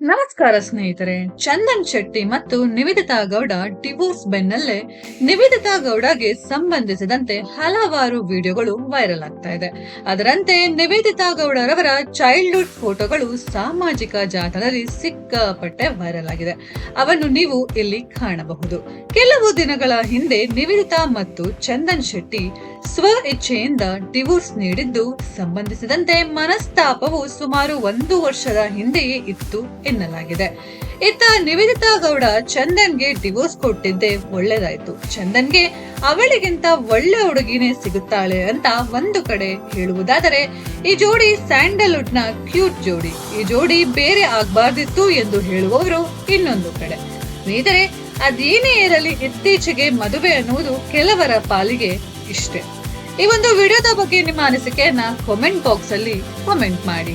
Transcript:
ನಮಸ್ಕಾರ ಸ್ನೇಹಿತರೆ, ಚಂದನ್ ಶೆಟ್ಟಿ ಮತ್ತು ನಿವೇದಿತಾ ಗೌಡ ಡಿವೋರ್ಸ್ ಬೆನ್ನಲ್ಲೇ ನಿವೇದಿತಾ ಗೌಡಗೆ ಸಂಬಂಧಿಸಿದಂತೆ ಹಲವಾರು ವಿಡಿಯೋಗಳು ವೈರಲ್ ಆಗ್ತಾ ಇದೆ. ಅದರಂತೆ ನಿವೇದಿತಾ ಗೌಡರವರ ಚೈಲ್ಡ್ಹುಡ್ ಫೋಟೋಗಳು ಸಾಮಾಜಿಕ ಜಾಲತಾಣದಲ್ಲಿ ಸಿಕ್ಕಾಪಟ್ಟೆ ವೈರಲ್ ಆಗಿದೆ. ಅವನ್ನು ನೀವು ಇಲ್ಲಿ ಕಾಣಬಹುದು. ಕೆಲವು ದಿನಗಳ ಹಿಂದೆ ನಿವೇದಿತಾ ಮತ್ತು ಚಂದನ್ ಶೆಟ್ಟಿ ಸ್ವ ಇಚ್ಛೆಯಿಂದ ಡಿವೋರ್ಸ್ ನೀಡಿದ್ದು, ಸಂಬಂಧಿಸಿದಂತೆ ಮನಸ್ತಾಪವು ಸುಮಾರು ಒಂದು ವರ್ಷದ ಹಿಂದೆಯೇ ಇತ್ತು ಎನ್ನಲಾಗಿದೆ. ಇತ್ತ ನಿವೇದಿತಾ ಗೌಡ ಚಂದನ್ಗೆ ಡಿವೋರ್ಸ್ ಕೊಟ್ಟಿದ್ದೆ ಒಳ್ಳೇದಾಯ್ತು. ಚಂದನ್ಗೆ ಅವಳಿಗಿಂತ ಒಳ್ಳೆ ಹುಡುಗಿನೇ ಸಿಗುತ್ತಾಳೆ ಅಂತ ಒಂದು ಕಡೆ ಹೇಳುವುದಾದರೆ, ಈ ಜೋಡಿ ಸ್ಯಾಂಡಲ್ವುಡ್ನ ಕ್ಯೂಟ್ ಜೋಡಿ, ಈ ಜೋಡಿ ಬೇರೆ ಆಗ್ಬಾರ್ದಿತ್ತು ಎಂದು ಹೇಳುವವರು ಇನ್ನೊಂದು ಕಡೆ. ಸ್ನೇಹಿತರೆ, ಅದೇನೇ ಇರಲಿ ಇತ್ತೀಚೆಗೆ ಮದುವೆ ಅನ್ನುವುದು ಕೆಲವರ ಪಾಲಿಗೆ ಇಷ್ಟೇ. ಈ ಒಂದು ವಿಡಿಯೋದ ಬಗ್ಗೆ ನಿಮ್ಮ ಅನಿಸಿಕೆಯನ್ನ ಕಾಮೆಂಟ್ ಬಾಕ್ಸ್ ಅಲ್ಲಿ ಕಾಮೆಂಟ್ ಮಾಡಿ.